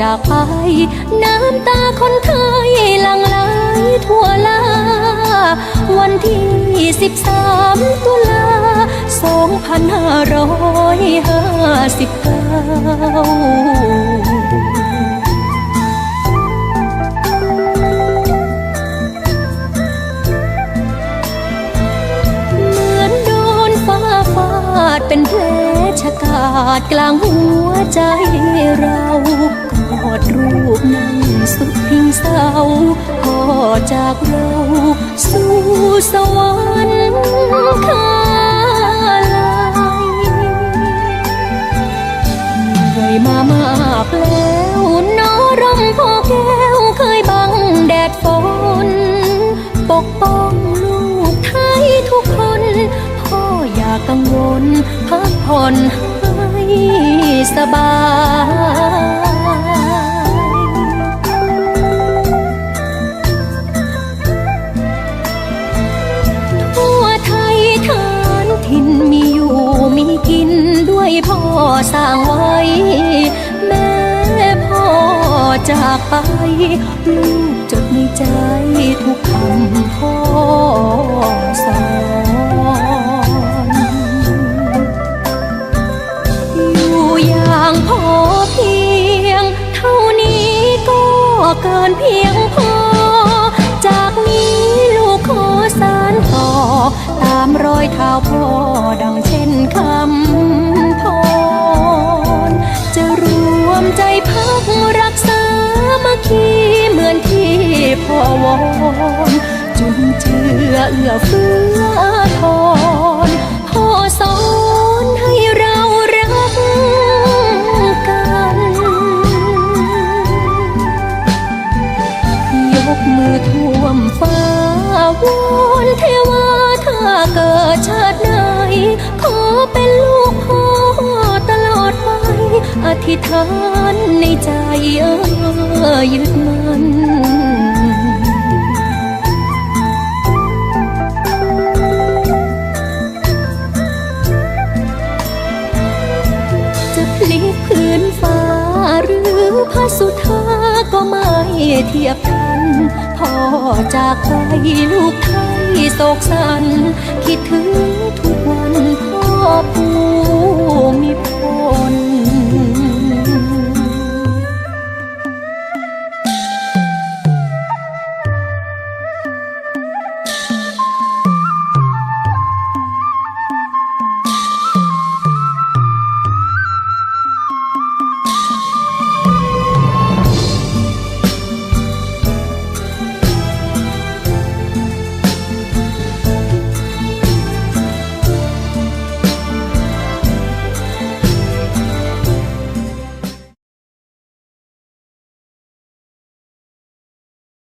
จากไป น้ำตาคนไทยหลั่งไหลทั่วลา วันที่ 13 ตุลา 2559 ชะกาดกลางหัวใจเรากอดรูปนั่งสุดพิงเศร้าพ่อจากเราสู่สวรรค์คาลัยเหนื่อยมามากแล้วนอรำพ่อแก้วเคยบังแดดฝนปกป้องลูกไทยทุกคนพ่ออย่ากังวลพัก ผ่อนให้สบายทั่วไทยทานถิ่นมีอยู่มีกินด้วยพ่อสร้างไว้ แม่พ่อจากไป ลูกจดในใจทุกคำพ่อสอนอ เกินเพียงพอ จากนี้ลูกขอสานต่อ ตามรอยเท้าพ่อดังเช่นคำพรจะรวมใจพักรักษามาคีเหมือนที่พ่อวอนจุนเจือเอื้อเฟื้อ ธิษฐานในใจเออยึดมันจะพลิกพื้นฟ้าหรือพระสุธาก็ไม่เทียบกันพ่อจากไปลูกไทยโศกสันคิดถึงท